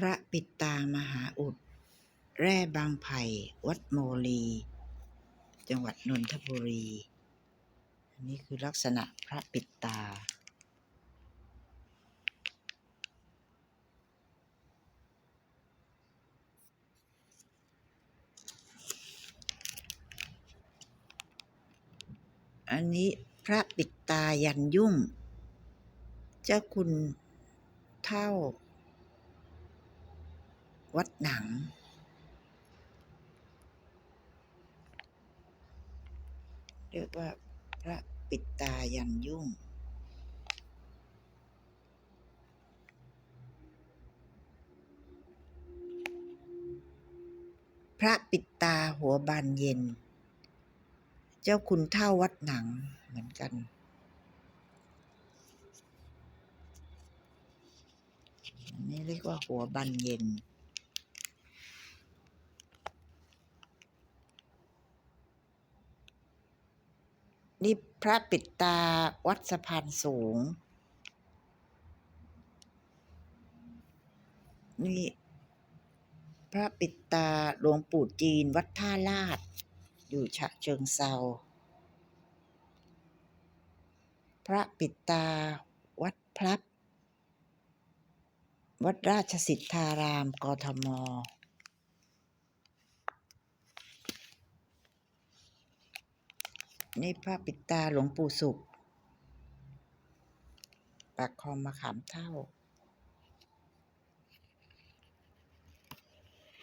พระปิดตามหาอุด แร่บางไผ่ วัดโมลี จังหวัดนนทบุรี อันนี้คือลักษณะพระปิดตา อันนี้พระปิดตายันยุ่ง เจ้าคุณเท่า วัดหนัง เรียกว่าพระปิดตายันยุ่ง พระปิดตาหัวบานเย็น เจ้าคุณเท่าวัดหนังเหมือนกันนนี้เรียกว่าหัวบานเย็น นี่พระปิดตาวัดสะพานสูง นี่ พระปิดตาหลวงปู่จีนวัดท่าลาด อยู่ฉะเชิงเซาพระปิดตาวัดพลับ วัดราชสิทธารามกทม นี่พระปิดตาหลวงปู่สุข ปากคลองมะขามเท่า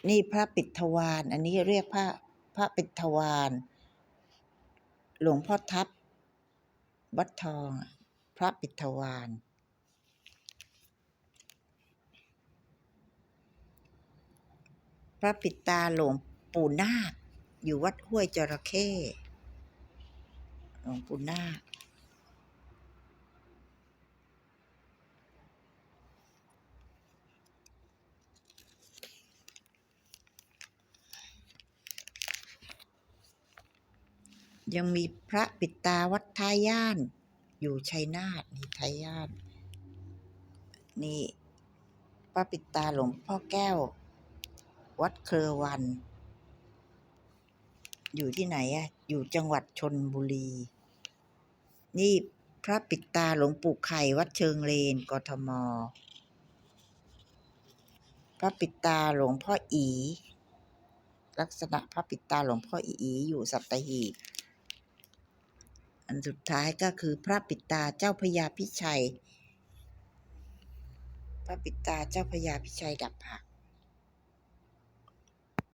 นี่พระปิดทวาร อันนี้เรียกพระพระปิดทวาร หลวงพ่อทับวัดทอง พระปิดทวารพระปิดตาหลวงปู่นาคอยู่วัดห้วยจระเข้ หลวงปู่นาคยังมีพระปิดตาวัดท้ายย่าน อยู่ชัยนาทนี่ท้ายย่าน นี่พระปิดตาหลวงพ่อแก้ว วัดเครือวัน อยู่ที่ไหนอะอยู่จังหวัดชนบุรี นี่พระปิดตาหลวงปู่ไข่วัดเชิงเลนกทม พระปิดตาหลวงพ่ออี ลักษณะพระปิดตาหลวงพ่ออีอยู่สัตหีบ อันสุดท้ายก็คือพระปิดตาเจ้าพญาพิชัย พระปิดตาเจ้าพญาพิชัยดับหัก